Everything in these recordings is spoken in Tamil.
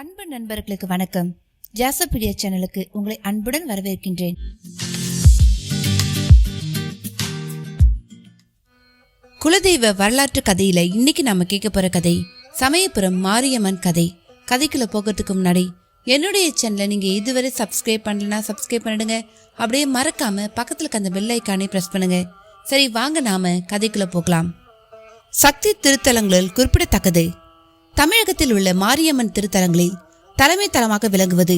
அன்பு நண்பர்களுக்கு வணக்கம். ஜாசபீடியா சேனலுக்கு உங்களை அன்புடன் வரவேற்கின்றேன். குலதெய்வ வரலாற்று கதையில இன்னைக்கு நாம கேட்க போற கதை சமயபுரம் மாரியம்மன் கதை. கதைக்குள்ள போகிறதுக்கு முன்னாடி என்னுடைய சேனலை நீங்கள் இதுவரை சப்ஸ்கிரைப் பண்ணலனா சப்ஸ்கிரைப் பண்ணிடுங்க. அப்படியே மறக்காம பக்கத்தில் இருக்க அந்த பெல் ஐக்கானை பிரஸ் பண்ணுங்க. சரி வாங்க நாம கதைக்குள்ள போகலாம். சக்தி திருத்தலங்களில் குறிப்பிடத்தக்கது தமிழகத்தில் உள்ள மாரியம்மன் திருத்தலங்களில் தலைமை தலமாக விளங்குவது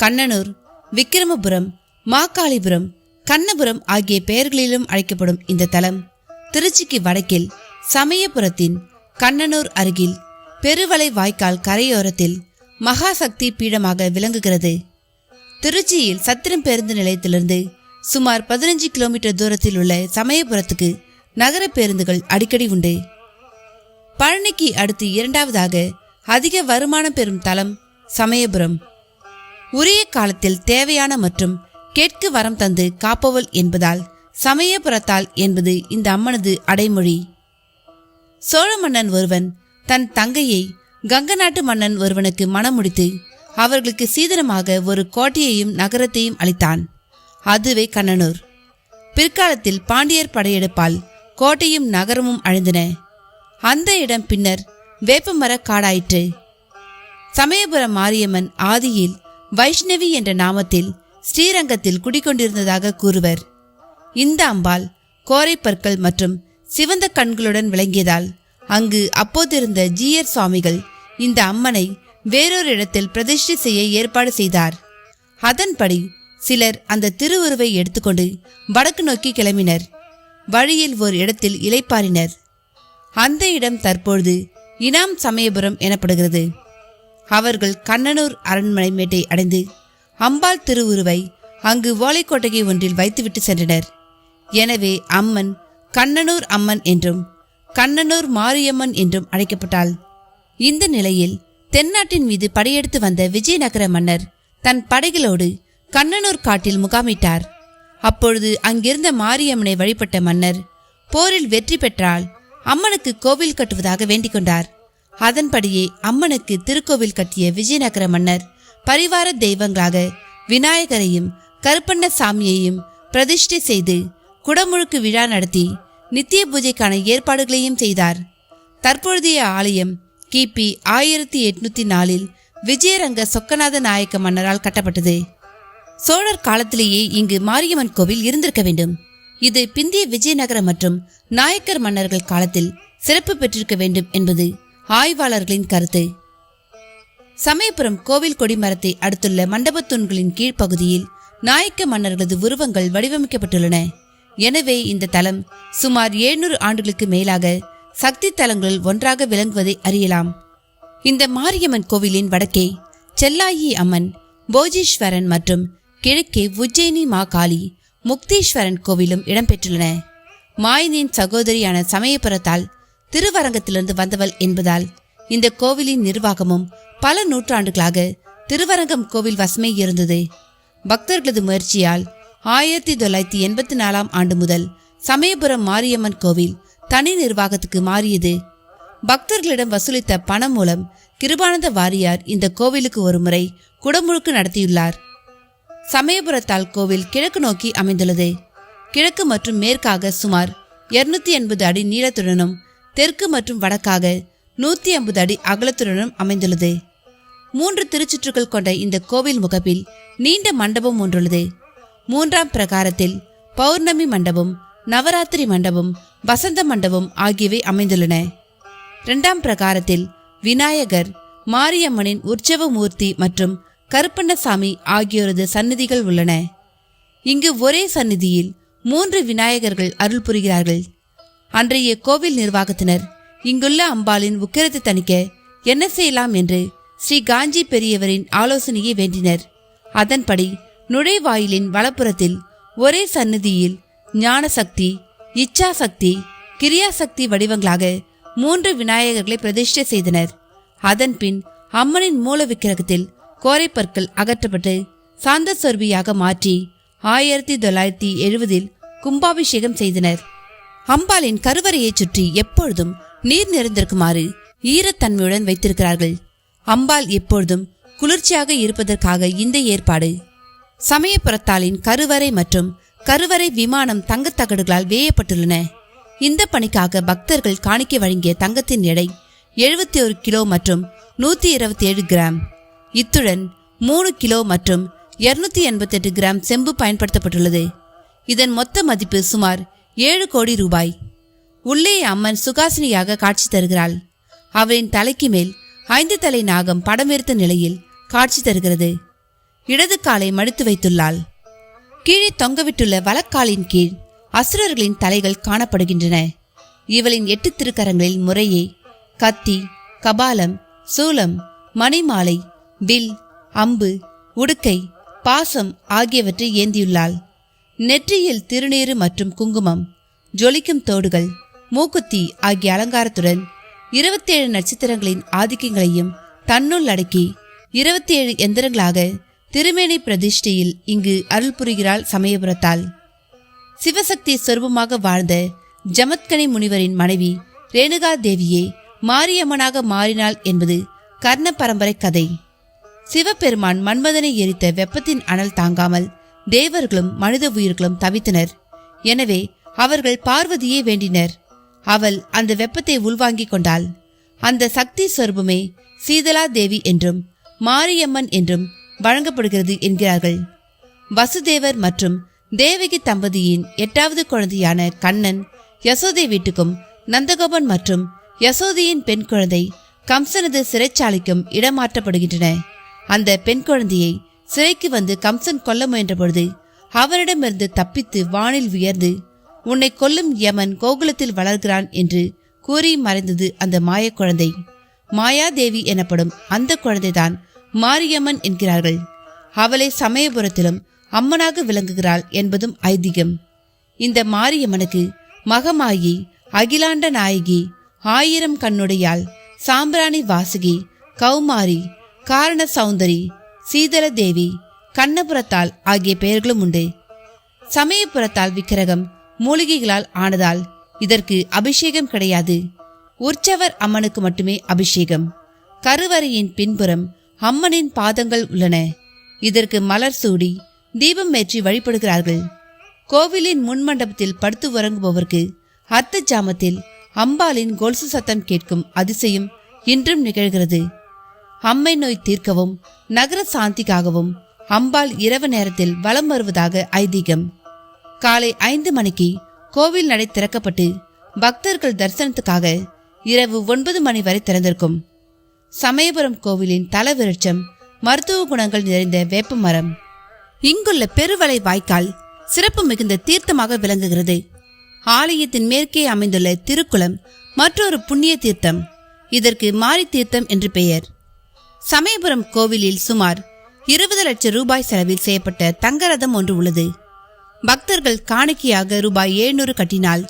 கண்ணனூர் விக்கிரமபுரம் மாக்காளிபுரம் கண்ணபுரம் ஆகிய பெயர்களிலும் அழைக்கப்படும் இந்த தலம். திருச்சிக்கு வடக்கில் சமயபுரத்தின் கண்ணனூர் அருகில் பெருவளை வாய்க்கால் கரையோரத்தில் மகாசக்தி பீடமாக விளங்குகிறது. திருச்சியில் சத்திரம் பேருந்து நிலையத்திலிருந்து சுமார் பதினஞ்சு கிலோமீட்டர் தூரத்தில் உள்ள சமயபுரத்துக்கு நகர பேருந்துகள் அடிக்கடி உண்டு. பழனிக்கு அடுத்து இரண்டாவதாக அதிக வருமானம் பெறும் தலம் சமயபுரம். உரிய காலத்தில் தேவையான மற்றும் கேட்கு வரம் தந்து காப்பவள் என்பதால் சமயபுரத்தால் என்பது இந்த அம்மனது அடைமொழி. சோழ மன்னன் ஒருவன் தன் தங்கையை கங்க நாட்டு மன்னன் ஒருவனுக்கு மணமுடித்து அவர்களுக்கு சீதனமாக ஒரு கோட்டையையும் நகரத்தையும் அளித்தான். அதுவே கண்ணனூர். பிற்காலத்தில் பாண்டியர் படையெடுப்பால் கோட்டையும் நகரமும் அழிந்தன. அந்த இடம் பின்னர் வேப்பமர காடாயிற்று. சமயபுரம் மாரியம்மன் ஆதியில் வைஷ்ணவி என்ற நாமத்தில் ஸ்ரீரங்கத்தில் குடிகொண்டிருந்ததாக கூறுவர். இந்த அம்பாள் கோரைப்பற்கள் மற்றும் சிவந்த கண்களுடன் விளங்கியதால் அங்கு அப்போதிருந்த ஜீயர் சுவாமிகள் இந்த அம்மனை வேறொரு இடத்தில் பிரதிஷ்டை செய்ய ஏற்பாடு செய்தார். அதன்படி சிலர் அந்த திருவுருவை எடுத்துக்கொண்டு வடக்கு நோக்கி கிளம்பினர். வழியில் ஒரு இடத்தில் இளைப்பாறினர். அந்த இடம் தற்பொழுது இனாம் சமயபுரம் எனப்படுகிறது. அவர்கள் கண்ணனூர் அரண்மனை மேட்டை அடைந்து அம்பாள் திருவுருவை அங்கு ஓலைக்கோட்டகை ஒன்றில் வைத்துவிட்டு சென்றனர். எனவே அம்மன் கண்ணனூர் அம்மன் என்றும் கண்ணனூர் மாரியம்மன் என்றும் அழைக்கப்பட்டாள். இந்த நிலையில் தென்னாட்டின் மீது படையெடுத்து வந்த விஜயநகர மன்னர் தன் படைகளோடு கண்ணனூர் காட்டில் முகாமிட்டார். அப்பொழுது அங்கிருந்த மாரியம்மனை வழிபட்ட மன்னர் போரில் வெற்றி பெற்றால் அம்மனுக்கு கோவில் கட்டுவதாக வேண்டிக் கொண்டார். அதன்படியே அம்மனுக்கு திருக்கோவில் கட்டிய விஜயநகர மன்னர் பரிவார தெய்வங்களாக விநாயகரையும் கருப்பண்ண சாமியையும் பிரதிஷ்டை செய்து குடமுழுக்கு விழா நடத்தி நித்திய பூஜைக்கான ஏற்பாடுகளையும் செய்தார். தற்பொழுதைய ஆலயம் கிபி ஆயிரத்தி எட்நூத்தி நாலில் விஜயரங்க சொக்கநாத நாயக்க மன்னரால் கட்டப்பட்டது. சோழர் காலத்திலேயே இங்கு மாரியம்மன் கோவில் இருந்திருக்க வேண்டும். இது பிந்திய விஜயநகர மற்றும் நாயக்கர் மன்னர்கள் காலத்தில் சிறப்பு பெற்றிருக்க வேண்டும் என்பது ஆய்வாளர்களின் கருத்து. சமயபுரம் கோவில் கொடிமரத்தை அடுத்துள்ள மண்டபத் தூண்களின் கீழ்ப்பகுதியில் நாயக்க மன்னர்களது உருவங்கள் வடிவமைக்கப்பட்டுள்ளன. எனவே இந்த தலம் சுமார் 700 ஆண்டுகளுக்கு மேலாக சக்தி தலங்களில் ஒன்றாக விளங்குவதை அறியலாம். இந்த மாரியம்மன் கோவிலின் வடக்கே செல்லாயி அம்மன் போஜீஸ்வரன் மற்றும் கிழக்கே உஜ்ஜயினி மா காளி முக்தீஸ்வரன் கோவிலும் இடம்பெற்றுள்ளன. மாயினின் சகோதரியான சமயபுரத்தால் திருவரங்கத்திலிருந்து வந்தவள் என்பதால் இந்த கோவிலின் நிர்வாகமும் பல நூற்றாண்டுகளாக திருவரங்கம் கோவில் வசமே இருந்தது. பக்தர்களது முயற்சியால் ஆயிரத்தி தொள்ளாயிரத்தி எண்பத்தி நாலாம் ஆண்டு முதல் சமயபுரம் மாரியம்மன் கோவில் தனி நிர்வாகத்துக்கு மாறியது. பக்தர்களிடம் வசூலித்த பணம் மூலம் கிருபானந்த வாரியார் இந்த கோவிலுக்கு ஒரு முறை குடமுழுக்கு நடத்தியுள்ளார். சமயபுரத்தால் கோவில் கிழக்கு நோக்கி அமைந்துள்ளது. கிழக்கு மற்றும் மேற்காக சுமார் 280 எண்பது அடி நீளத்துடனும் தெற்கு மற்றும் வடக்காக நூத்தி ஐம்பது அடி அகலத்துடனும் அமைந்துள்ளது. மூன்று திருச்சுற்றுகள் கொண்ட இந்த கோவில் முகப்பில் நீண்ட மண்டபம் ஒன்றுள்ளது. மூன்றாம் பிரகாரத்தில் பௌர்ணமி மண்டபம் நவராத்திரி மண்டபம் வசந்த மண்டபம் ஆகியவை அமைந்துள்ளன. இரண்டாம் பிரகாரத்தில் விநாயகர் மாரியம்மனின் உற்சவ மூர்த்தி மற்றும் கருப்பண்ணசாமி ஆகியோரது சன்னதிகள் உள்ளன. இங்கு ஒரே சன்னதியில் மூன்று விநாயகர்கள் அருள் புரிகிறார்கள். அன்றைய கோவில் நிர்வாகத்தினர் இங்குள்ள அம்பாளின் உக்கிரத்தை தணிக்க என்ன செய்யலாம் என்று ஸ்ரீ காஞ்சி பெரியவரின் ஆலோசனையை வேண்டினர். அதன்படி நுழைவாயிலின் வலப்புறத்தில் ஒரே சந்நிதியில் ஞானசக்தி இச்சாசக்தி கிரியாசக்தி வடிவங்களாக மூன்று விநாயகர்களை பிரதிஷ்டை செய்தனர். அதன்பின் அம்மனின் மூல விக்கிரகத்தில் கோரைப்பற்கள் அகற்றப்பட்டு சாந்த சொர்பியாக மாற்றி ஆயிரத்தி தொள்ளாயிரத்தி எழுபதில் கும்பாபிஷேகம் செய்தனர். அம்பாளின் கருவறையைச் சுற்றி எப்பொழுதும் நீர் நிறைந்திருக்குமாறு ஈரத்தன்மையுடன் வைத்திருக்கிறார்கள். அம்பாள் எப்பொழுதும் குளிர்ச்சியாக இருப்பதற்காக இந்த ஏற்பாடு. சமயபுரத்தாளின் கருவறை மற்றும் கருவறை விமானம் தங்கத் தகடுகளால் வேயப்பட்டுள்ளன. இந்த பணிக்காக பக்தர்கள் காணிக்க வழங்கிய தங்கத்தின் எடை எழுபத்தி ஒரு கிலோ மற்றும் நூத்தி இருபத்தி ஏழு கிராம். இத்துடன் மூணு கிலோ மற்றும் இருநூத்தி எண்பத்தெட்டு கிராம் செம்பு பயன்படுத்தப்பட்டுள்ளது. இதன் மொத்த மதிப்பு சுமார் ஏழு கோடி ரூபாய். உள்ளே அம்மன் சுகாசினியாக காட்சி தருகிறாள். அவளின் தலைக்கு மேல் ஐந்து தலை நாகம் படமெடுத்த நிலையில் காட்சி தருகிறது. இடது காலை மடித்து வைத்துள்ளாள். கீழே தொங்கவிட்டுள்ள வலக்காலின் கீழ் அசுரர்களின் தலைகள் காணப்படுகின்றன. இவளின் எட்டு திருக்கரங்களில் முறையே கத்தி கபாலம் சூலம் மணிமாலை வில் அம்பு உடுக்கை பாசம் ஆகியவற்றை ஏந்தியுள்ளாள். நெற்றியில் திருநீறு மற்றும் குங்குமம் ஜொலிக்கும் தோடுகள் மூக்குத்தி ஆகிய அலங்காரத்துடன் இருபத்தேழு நட்சத்திரங்களின் ஆதிக்கங்களையும் தன்னுள் அடக்கி இருபத்தேழு எந்திரங்களாக திருமேனி பிரதிஷ்டையில் இங்கு அருள் புரிகிறாள் சமயபுரத்தால் சிவசக்தி சொரூபமாக வாழ்ந்த ஜமத்கனி முனிவரின் மனைவி ரேணுகா தேவியே மாரியம்மனாக மாறினாள் என்பது கர்ண பரம்பரை கதை. சிவபெருமான் மன்மதனை எரித்த வெப்பத்தின் அனல் தாங்காமல் தேவர்களும் மனித உயிர்களும் தவித்தனர். எனவே அவர்கள் பார்வதியே வேண்டினர். அவள் அந்த வெப்பத்தை உள்வாங்கிக் கொண்டாள். அந்த சக்தி சொரூபமே சீதலா தேவி என்றும் மாரியம்மன் என்றும் வழங்கப்படுகிறது என்கிறார்கள். வசுதேவர் மற்றும் தேவகி தம்பதியின் எட்டாவது குழந்தையான கண்ணன் யசோதை வீட்டுக்கும் நந்தகோபன் மற்றும் யசோதையின் பெண் குழந்தை கம்சனது சிறைச்சாலைக்கும் இடமாற்றப்படுகின்றன. அந்த பெண் குழந்தையை சிறைக்கு வந்து கம்சன் கொல்ல முயன்ற பொழுது அவரிடமிருந்து தப்பித்து வானில் உயர்ந்து உன்னை கொல்லும் யமன் கோகுலத்தில் வளர்கிறான் என்று கூறி மறைந்தது அந்த மாய குழந்தை. மாயாதேவி எனப்படும் அந்த குழந்தைதான் மாரியம்மன் என்கிறார்கள். அவளை சமயபுரத்திலும் அம்மனாக விளங்குகிறாள் என்பதும் ஐதீகம். இந்த மாரியம்மனுக்கு மகமாயி அகிலாண்ட நாயகி ஆயிரம் கண்ணுடையாள் சாம்பிராணி வாசுகி கௌமாரி காரண சௌந்தரி சீதலதேவி தேவி ஆகிய பெயர்களும் உண்டு. சமயபுரத்தால் விக்கிரகம் மூலிகைகளால் ஆனதால் இதற்கு அபிஷேகம் கிடையாது. உற்சவர் அம்மனுக்கு மட்டுமே அபிஷேகம். கருவறையின் பின்புறம் அம்மனின் பாதங்கள் உள்ளன. இதற்கு மலர் சூடி தீபம் ஏற்றி வழிபடுகிறார்கள். கோவிலின் முன்மண்டபத்தில் படுத்து உறங்குபவருக்கு அர்த்த ஜாமத்தில் அம்பாளின் கொலுசு சத்தம் கேட்கும் அதிசயம் இன்றும் நிகழ்கிறது. அம்மை நோய் தீர்க்கவும் நகர சாந்திக்காகவும் அம்பாள் இரவு நேரத்தில் வலம் வருவதாக ஐதீகம். காலை ஐந்து மணிக்கு கோவில் நடை திறக்கப்பட்டு பக்தர்கள் தரிசனத்துக்காக இரவு ஒன்பது மணி வரை திறந்திருக்கும். சமயபுரம் கோவிலின் தலவிருட்சம் மருத்துவ குணங்கள் நிறைந்த வேப்ப மரம். இங்குள்ள பெருவலை வாய்க்கால் சிறப்பு மிகுந்த தீர்த்தமாக விளங்குகிறது. ஆலயத்தின் மேற்கே அமைந்துள்ள திருக்குளம் மற்றொரு புண்ணிய தீர்த்தம். இதற்கு மாரி தீர்த்தம் என்று பெயர். சமயபுரம் கோவிலில் சுமார் இருபது லட்சம் ரூபாய் செலவில் செய்யப்பட்ட தங்கரதம் ஒன்று உள்ளது. பக்தர்கள் காணிக்கையாக ரூபாய் எழுநூறு கட்டினால்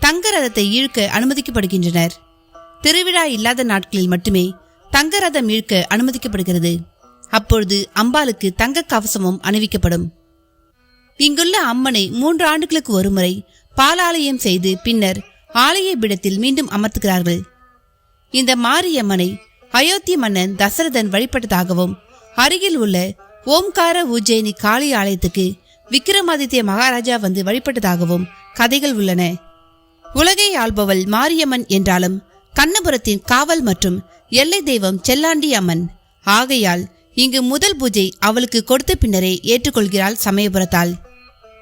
தங்க ரதத்தை இழுக்க அனுமதிக்கப்படுகின்றனர். திருவிழா இல்லாத நாட்களில் மட்டுமே தங்க ரதம் இழுக்க அனுமதிக்கப்படுகிறது. அப்பொழுது அம்பாளுக்கு தங்க கவசமும் அணிவிக்கப்படும். இங்குள்ள அம்மனை மூன்று ஆண்டுகளுக்கு ஒருமுறை பாலாலயம் செய்து பின்னர் ஆலய பீடத்தில் மீண்டும் அமர்த்துகிறார்கள். இந்த மாரியம்மனை அயோத்தி மன்னன் தசரதன் வழிபட்டதாகவும் அருகில் உள்ள ஓம்கார உஜ்ஜயினி காளி ஆலயத்துக்கு விக்ரமாதித்ய மகாராஜா வந்து வழிபட்டதாகவும் கதைகள் உள்ளன. உலகை ஆள்பவள் மாரியம்மன் என்றாலும் கண்ணபுரத்தின் காவல் மற்றும் எல்லை தெய்வம் செல்லாண்டி அம்மன். ஆகையால் இங்கு முதல் பூஜை அவளுக்கு கொடுத்த பின்னரே ஏற்றுக்கொள்கிறாள் சமயபுரத்தால்.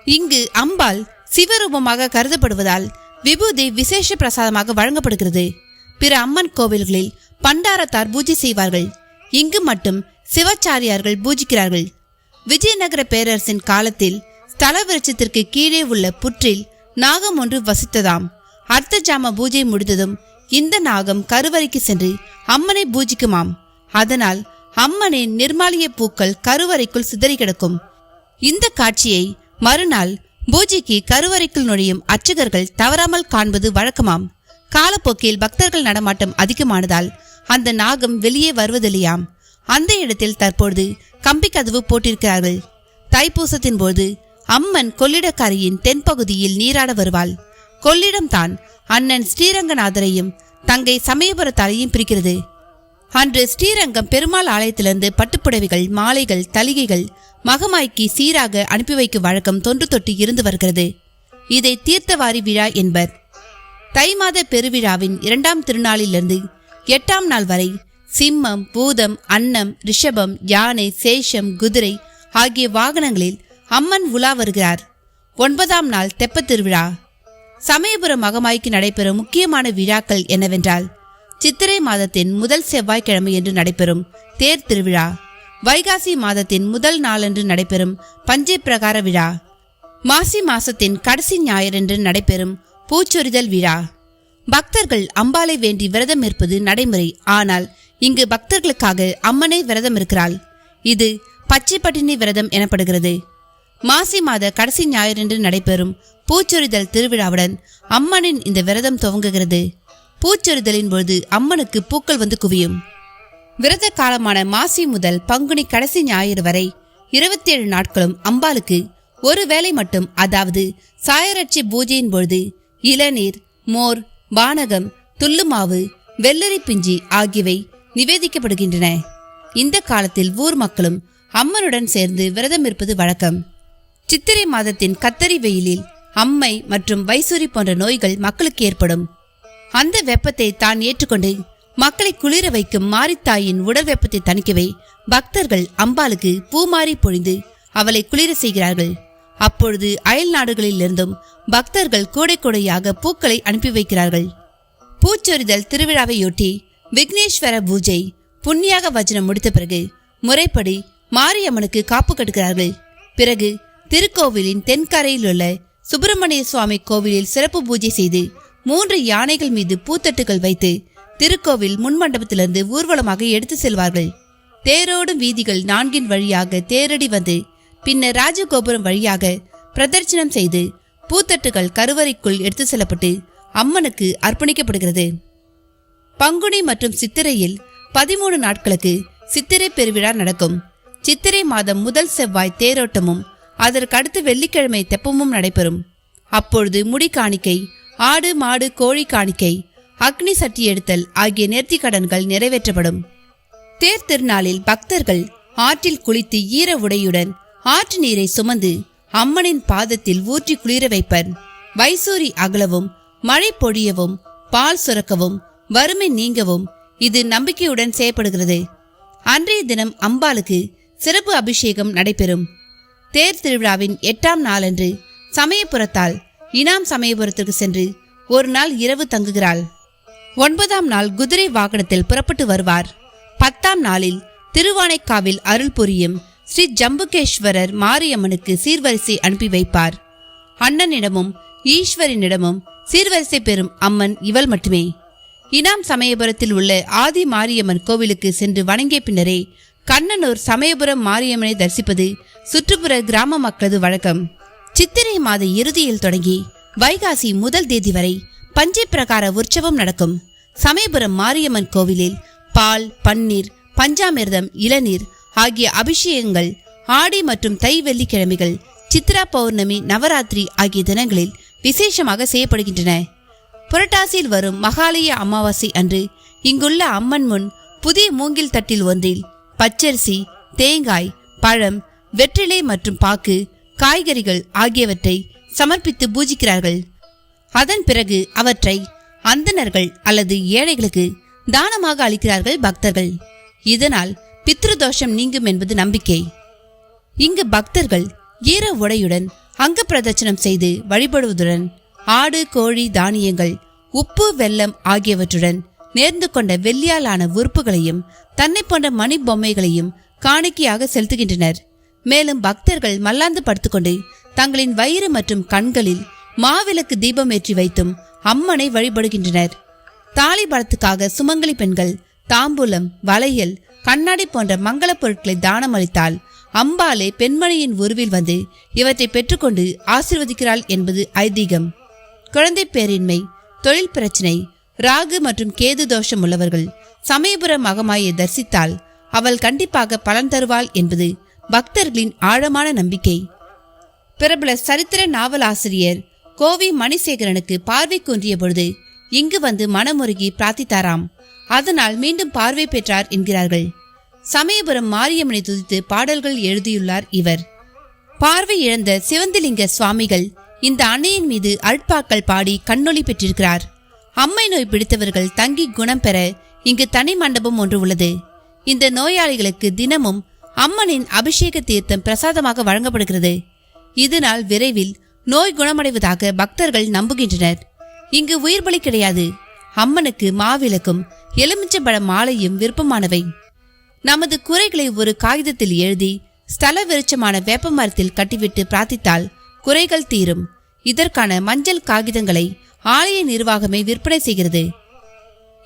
இங்கு அம்பாள் சிவரூபமாக கருதப்படுவதால் விபூதி விசேஷ பிரசாதமாக வழங்கப்படுகிறது. பிற அம்மன் கோவில்களில் பண்டாரத்தார் பூஜை செய்வார்கள். இங்கு மட்டும் சிவாச்சாரியார்கள் பூஜிக்கிறார்கள். விஜயநகர பேரரசின் காலத்தில் ஸ்தல விருட்சத்திற்கு கீழே உள்ள புற்றில் நாகம் ஒன்று வசித்ததாம். அர்த்த ஜாம பூஜை முடிந்ததும் இந்த நாகம் கருவறைக்கு சென்று அம்மனை பூஜிக்குமாம். அதனால் அம்மனின் நிர்மாலிய பூக்கள் கருவறைக்குள் சிதறி கிடக்கும். இந்த காட்சியை மறுநாள் பூஜைக்கு கருவறைக்குள் நுழையும் அர்ச்சகர்கள் தவறாமல் காண்பது வழக்கமாம். காலப்போக்கில் பக்தர்கள் நடமாட்டம் அதிகமானதால் அந்த நாகம் வெளியே வருவதில்லையாம். அந்த இடத்தில் தற்பொழுது கம்பி கதவு போட்டிருக்கிறார்கள். தைப்பூசத்தின் போது அம்மன் கொள்ளிடக்கரையின் தென்பகுதியில் நீராட வருவாள். கொள்ளிடம்தான் அண்ணன் ஸ்ரீரங்கநாதரையும் தங்கை சமயபுரத்தாலையும் பிரிக்கிறது. அன்று ஸ்ரீரங்கம் பெருமாள் ஆலயத்திலிருந்து பட்டுப்புடவைகள் மாலைகள் தலிகைகள் மகமாய்க்கு சீராக அனுப்பி வைக்கும் வழக்கம் தொன்று தொட்டு இருந்து வருகிறது. இதை தீர்த்தவாரி விழா என்பர். தை மாத பெருவிழாவின் இரண்டாம் திருநாளிலிருந்து எட்டாம் நாள் வரை சிம்மம் பூதம் அன்னம் ரிஷபம் யானை சேஷம் குதிரை ஆகிய வாகனங்களில் அம்மன் உலா வருகிறார். ஒன்பதாம் நாள் தெப்பத் திருவிழா. சமயபுரம் மகமாய்க்கு நடைபெறும் முக்கியமான விழாக்கள் என்னவென்றால் சித்திரை மாதத்தின் முதல் செவ்வாய்க்கிழமை என்று நடைபெறும் தேர் திருவிழா வைகாசி மாதத்தின் முதல் நாளன்று நடைபெறும் பஞ்சை பிரகார விழா மாசி மாசத்தின் கடைசி ஞாயிறன்று நடைபெறும் பூச்சொரிதல் விழா. பக்தர்கள் அம்பாளை வேண்டி விரதம் இருப்பது நடைமுறை. ஆனால் இங்கு பக்தர்களுக்காக அம்மனே விரதம் இருக்கிறாள். இது பச்சை பட்டினி விரதம் எனப்படுகிறது. மாசி மாத கடைசி ஞாயிறன்று நடைபெறும் பூச்சொரிதல் திருவிழாவுடன் அம்மனின் இந்த விரதம் துவங்குகிறது. பூச்சொரிதலின் பொழுது அம்மனுக்கு பூக்கள் வந்து குவியும். விரத காலமான மாசி முதல் பங்குனி கடைசி ஞாயிறு வரை இருபத்தி ஏழு நாட்களும் அம்பாளுக்கு ஒரு வேளை மட்டும் அதாவது சாயரட்சி பூஜையின் பொழுது இளநீர் மோர் வானகம் துள்ளுமாவு வெள்ளரி பிஞ்சி ஆகியவை நிவேதிக்கப்படுகின்றன. இந்த காலத்தில் ஊர் மக்களும் அம்மனுடன் சேர்ந்து விரதம் இருப்பது வழக்கம். சித்திரை மாதத்தின் கத்தரி வெயிலில் அம்மை மற்றும் வைசூரி போன்ற நோய்கள் மக்களுக்கு ஏற்படும். அந்த வெப்பத்தை தான் ஏற்றுக்கொண்டு மக்களை குளிர வைக்கும் மாரித்தாயின் உடல் வெப்பத்தை தணிக்கவே பக்தர்கள் அம்பாளுக்கு பூமாரி பொழிந்து அவளை குளிர செய்கிறார்கள். அப்பொழுது அயல் நாடுகளிலிருந்தும் பக்தர்கள் கோடை கூடையாக பூக்களை அனுப்பி வைக்கிறார்கள். பூச்சொரிதல் திருவிழாவையொட்டி விக்னேஸ்வர பூஜை புண்ணியாக வச்சனம் முடித்த பிறகு முறைப்படி மாரியம்மனுக்கு காப்பு கட்டுகிறார்கள். பிறகு திருக்கோவிலின் தென்கரையில் உள்ள சுப்பிரமணிய சுவாமி கோவிலில் சிறப்பு பூஜை செய்து மூன்று யானைகள் மீது பூத்தட்டுகள் வைத்து திருக்கோவில் முன்மண்டபத்திலிருந்து ஊர்வலமாக எடுத்து செல்வார்கள். தேரோடும் வீதிகள் நான்கின் வழியாக தேரடி வந்து பின்னர் ராஜகோபுரம் வழியாக பிரதர்ச்சனம் செய்து பூத்தட்டுகள் கருவறைக்குள் எடுத்து செல்லப்பட்டு அம்மனுக்கு அர்ப்பணிக்கப்படுகிறது. பங்குனி மற்றும் சித்திரையில் பதிமூணு நாட்களுக்கு சித்திரை பெருவிழா நடக்கும். சித்திரை மாதம் முதல் செவ்வாய் தேரோட்டமும் அதற்கு அடுத்து வெள்ளிக்கிழமை தெப்பமும் நடைபெறும். அப்பொழுது முடி காணிக்கை ஆடு மாடு கோழி காணிக்கை அக்னி சட்டி எடுத்தல் ஆகிய நேர்த்தி கடன்கள் நிறைவேற்றப்படும். தேர் திருநாளில் பக்தர்கள் ஆற்றில் குளித்து ஈர உடையுடன் ஆற்று நீரை சுமந்து அம்மனின் பாதத்தில் ஊற்றி குளிர வைப்பர். வைசூரி அகலவும் மழை பொழியவும் பால் சுரக்கவும் வறுமை நீங்கவும் இது நம்பிக்கையுடன் செய்யப்படுகிறது. அன்றைய தினம் அம்பாளுக்கு சிறப்பு அபிஷேகம் நடைபெறும். தேர் திருவிழாவின் எட்டாம் நாளன்று சமயபுரத்தால் இனாம் சமயபுரத்திற்கு சென்று ஒரு நாள் இரவு தங்குகிறாள். ஒன்பதாம் நாள் குதிரை வாகனத்தில் புறப்பட்டு வருவார். பத்தாம் நாளில் திருவானைக்காவில் அருள் புரியும் ஸ்ரீ ஜம்புகேஸ்வரர் மாரியம்மனுக்கு சீர்வரிசை அனுப்பி வைப்பார். அண்ணனிடமும் ஈஸ்வரனிடமும் சீர்வரிசை பெறும் அம்மன் இவள் மட்டுமே. இனாம் சமயபுரத்தில் உள்ள ஆதி மாரியம்மன் கோவிலுக்கு சென்று வணங்கிய பின்னரே கண்ணனூர் சமயபுரம் மாரியம்மனை தரிசிப்பது சுற்றுப்புற கிராம மக்களது வழக்கம். சித்திரை மாத இறுதியில் தொடங்கி வைகாசி முதல் தேதி வரை பஞ்சை பிரகார உற்சவம் நடக்கும். சமயபுரம் மாரியம்மன் கோவிலில் பால் பன்னீர் பஞ்சாமிர்தம் இளநீர் ஆகிய அபிஷேகங்கள் ஆடி மற்றும் தை வெள்ளிக்கிழமைகள் சித்ரா பௌர்ணமி நவராத்திரி ஆகிய தினங்களில் விசேஷமாக செய்யப்படுகின்றன. புரட்டாசியில் வரும் மகாலய அமாவாசை அன்று இங்குள்ள அம்மன் முன் புதிய மூங்கில் தட்டில் ஒன்றில் பச்சரிசி தேங்காய் பழம் வெற்றிலை மற்றும் பாக்கு காய்கறிகள் ஆகியவற்றை சமர்ப்பித்து பூஜிக்கிறார்கள். அதன் பிறகு அவற்றை அந்தணர்கள் அல்லது ஏழைகளுக்கு தானமாக அளிக்கிறார்கள் பக்தர்கள். இதனால் பித்ருதோஷம் நீங்கும் என்பது நம்பிக்கை. இங்கு பக்தர்கள் ஈர உடையுடன் அங்க பிரதட்சணம் செய்து வழிபடுவதுடன் ஆடு கோழி தானியங்கள் உப்பு வெல்லம் ஆகியவற்றுடன் நேர்ந்து கொண்ட வெள்ளியாலான உறுப்புகளையும் தன்னை போன்ற மணி பொம்மைகளையும் காணிக்கையாக செலுத்துகின்றனர். மேலும் பக்தர்கள் மல்லாந்து படுத்துக்கொண்டு தங்களின் வயிறு மற்றும் கண்களில் மாவிளக்கு தீபம் ஏற்றி வைத்தும் அம்மனை வழிபடுகின்றனர். தாலி பலத்துக்காக சுமங்கலி பெண்கள் தாம்பூலம் வளையல் கண்ணாடி போன்ற மங்கள பொருட்களை தானம் அளித்தால் அம்பாலே பெண்மணியின் உருவில் வந்து இவற்றை பெற்றுக்கொண்டு ஆசிர்வதிக்கிறாள் என்பது ஐதீகம். குழந்தை பேரின்மை தொழில் பிரச்சினை ராகு மற்றும் கேது தோஷம் உள்ளவர்கள் சமயபுர மகமாயை தரிசித்தால் அவள் கண்டிப்பாக பலன் தருவாள் என்பது பக்தர்களின் ஆழமான நம்பிக்கை. பிரபல சரித்திர நாவல் ஆசிரியர் கோவி மணிசேகரனுக்கு பார்வை குன்றிய பொழுது இங்கு வந்து மனமுருகி பிரார்த்தித்தாராம். அதனால் மீண்டும் பார்வை பெற்றார் என்கிறார்கள். சமயபுரம் மாரியம்மனை துதித்து பாடல்கள் எழுதியுள்ளார் இவர். பார்வை இழந்த சிவந்திலிங்க சுவாமிகள் இந்த அன்னையின் மீது அருட்பாக்கள் பாடி கண்ணொளி பெற்றிருக்கிறார். அம்மை நோய் பிடித்தவர்கள் தங்கி குணம் பெற இங்கு தனி மண்டபம் ஒன்று உள்ளது. இந்த நோயாளிகளுக்கு தினமும் அம்மனின் அபிஷேக தீர்த்தம் பிரசாதமாக வழங்கப்படுகிறது. இதனால் விரைவில் நோய் குணமடைவதாக பக்தர்கள் நம்புகின்றனர். இங்கு உயிர் பலி கிடையாது. அம்மனுக்கு மாவிளக்கும் எலுமிச்சம்பழ மாலையும் விருப்பமானவை. நமது குறைகளை ஒரு காகிதத்தில் எழுதி ஸ்தல விருட்சமான வேப்ப மரத்தில் கட்டிவிட்டு பிரார்த்தித்தால் குறைகள் தீரும். இதற்கான மஞ்சள் காகிதங்களை ஆலய நிர்வாகமே விற்பனை செய்கிறது.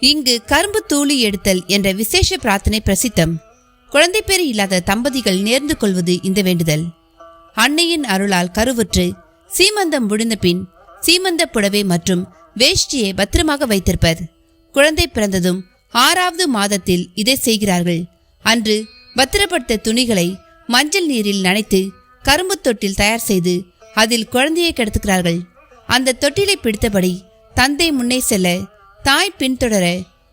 இங்கு கரும்பு தூளி எடுத்தல் என்ற விசேஷ பிரார்த்தனை பிரசித்தம். குழந்தை பேர் இல்லாத தம்பதிகள் நேர்ந்து கொள்வது இந்த வேண்டுதல். அன்னையின் அருளால் கருவுற்று சீமந்தம் முடிந்த பின் சீமந்த புடவை மற்றும் வேஷ்டியை பத்திரமாக வைத்திருப்பர். குழந்தை பிறந்ததும் ஆறாவது மாதத்தில் இதை செய்கிறார்கள். அன்று பத்திரப்படுத்த துணிகளை மஞ்சள் நீரில் நனைத்து கரும்பு தொட்டில் தயார் செய்து அதில் குழந்தையை கிடத்துகிறார்கள் அந்த தொட்டிலை பிடித்தபடி தந்தை முன்னே செல்ல தாய் பின்தொடர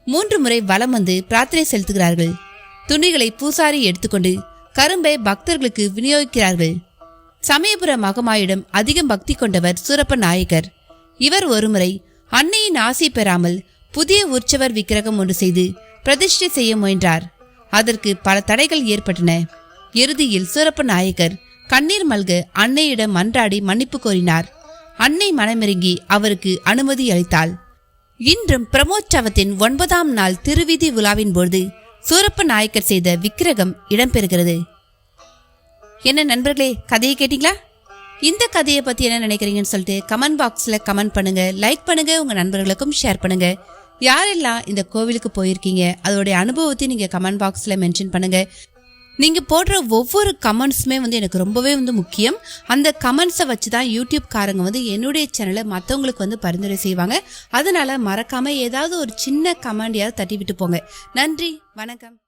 மூன்று முறை வலம் வந்து பிரார்த்தனை செலுத்துகிறார்கள். துணிகளை பூசாரி எடுத்துக்கொண்டு கரும்பை பக்தர்களுக்கு விநியோகிக்கிறார்கள். சமயபுர மகமாயிடம் அதிகம் பக்தி கொண்டவர் சூரப்ப நாயகர். இவர் ஒருமுறை அன்னையின் ஆசை பெறாமல் புதிய உற்சவர் விக்கிரகம் ஒன்று செய்து பிரதிஷ்டை செய்ய முயன்றார். அதற்கு பல தடைகள் ஏற்பட்டன. இறுதியில் சூரப்ப நாயகர் கண்ணீர் மல்க அன்னையிடம் மன்றாடி மன்னிப்பு கோரினார். அன்னை மனமிறங்கி அவருக்கு அனுமதி அளித்தாள். இன்றும் பிரமோற்சவத்தின் ஒன்பதாம் நாள் திருவிதி விழாவின் பொழுது சூரப்ப நாயக்கர் செய்த விக்கிரகம் இடம்பெறுகிறது. என்ன நண்பர்களே கதையை கேட்டீங்களா? இந்த கதையை பற்றி என்ன நினைக்கிறீங்கன்னு சொல்லிட்டு கமெண்ட் பாக்ஸில் கமெண்ட் பண்ணுங்கள் லைக் பண்ணுங்கள் உங்கள் நண்பர்களுக்கும் ஷேர் பண்ணுங்கள் யாரெல்லாம் இந்த கோவிலுக்கு போயிருக்கீங்க அதோடைய அனுபவத்தையும் நீங்கள் கமெண்ட் பாக்ஸில் மென்ஷன் பண்ணுங்கள் நீங்கள் போடுற ஒவ்வொரு கமெண்ட்ஸுமே வந்து எனக்கு ரொம்பவே வந்து முக்கியம். அந்த கமெண்ட்ஸை வச்சு தான் யூடியூப் காரங்க வந்து என்னுடைய சேனலை மற்றவங்களுக்கு வந்து பரிந்துரை செய்வாங்க. அதனால் மறக்காமல் ஏதாவது ஒரு சின்ன கமெண்டையாவது தட்டி விட்டு போங்க. நன்றி வணக்கம்.